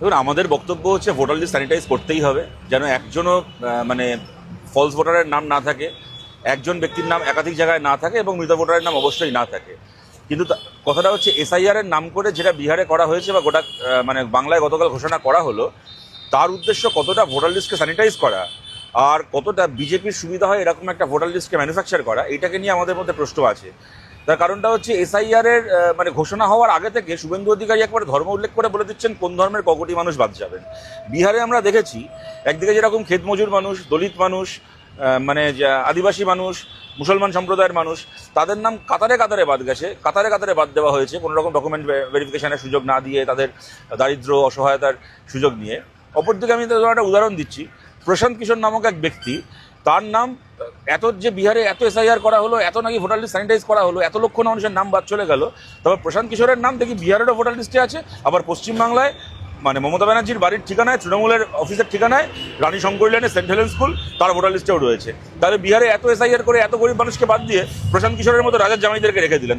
দেখুন আমাদের বক্তব্য হচ্ছে ভোটার লিস্ট স্যানিটাইজ করতেই হবে, যেন একজনও মানে ফলস ভোটারের নাম না থাকে, একজন ব্যক্তির নাম একাধিক জায়গায় না থাকে এবং মৃত ভোটারের নাম অবশ্যই না থাকে। কিন্তু কথাটা হচ্ছে এসআইআরের নাম করে যেটা বিহারে করা হয়েছে বা গোটা মানে বাংলায় গতকাল ঘোষণা করা হলো, তার উদ্দেশ্য কতটা ভোটার লিস্টকে স্যানিটাইজ করা আর কতটা বিজেপির সুবিধা হয় এরকম একটা ভোটার লিস্টকে ম্যানুফ্যাকচার করা এটাকে নিয়ে আমাদের মধ্যে প্রশ্ন আছে। তার কারণটা হচ্ছে এসআইআর এর মানে ঘোষণা হওয়ার আগে থেকে শুভেন্দু অধিকারী একবার ধর্ম উল্লেখ করে বলে দিচ্ছেন কোন ধর্মের কগটি মানুষ বাদ যাবেন। বিহারে আমরা দেখেছি, একদিকে যেরকম ক্ষেত মজুর মানুষ, দলিত মানুষ মানে আদিবাসী মানুষ, মুসলমান সম্প্রদায়ের মানুষ, তাদের নাম কাতারে কাতারে বাদ গেছে, কাতারে কাতারে বাদ দেওয়া হয়েছে, কোনো রকম ডকুমেন্ট ভেরিফিকেশনের সুযোগ না দিয়ে তাদের দারিদ্র অসহায়তার সুযোগ নিয়ে। অপরদিকে আমি একটা উদাহরণ দিচ্ছি, প্রশান্ত কিশোর নামক এক ব্যক্তি, তার নাম এত যে বিহারে এত এসআইআর করা হলো, এত নাকি ভোটার লিস্ট স্যানিটাইজ করা হলো, এত লক্ষ মানুষের নাম বাদ চলে গেল। তবে প্রশান্ত কিশোরের নাম দেখি বিহারেরও ভোটার লিস্টে আছে, আবার পশ্চিমবাংলায় মানে মমতা ব্যানার্জির বাড়ির ঠিকানায়, তৃণমূলের অফিসের ঠিকানায়, রানী শঙ্কর লেনে সেন্ট হেলেন স্কুল, তার ভোটার লিস্টেও রয়েছে। তাহলে বিহারে এত এসআইআর করে এত গরিব মানুষকে বাদ দিয়ে প্রশান্ত কিশোরের মতো রাজার জামাইদেরকে রেখে দিলেন।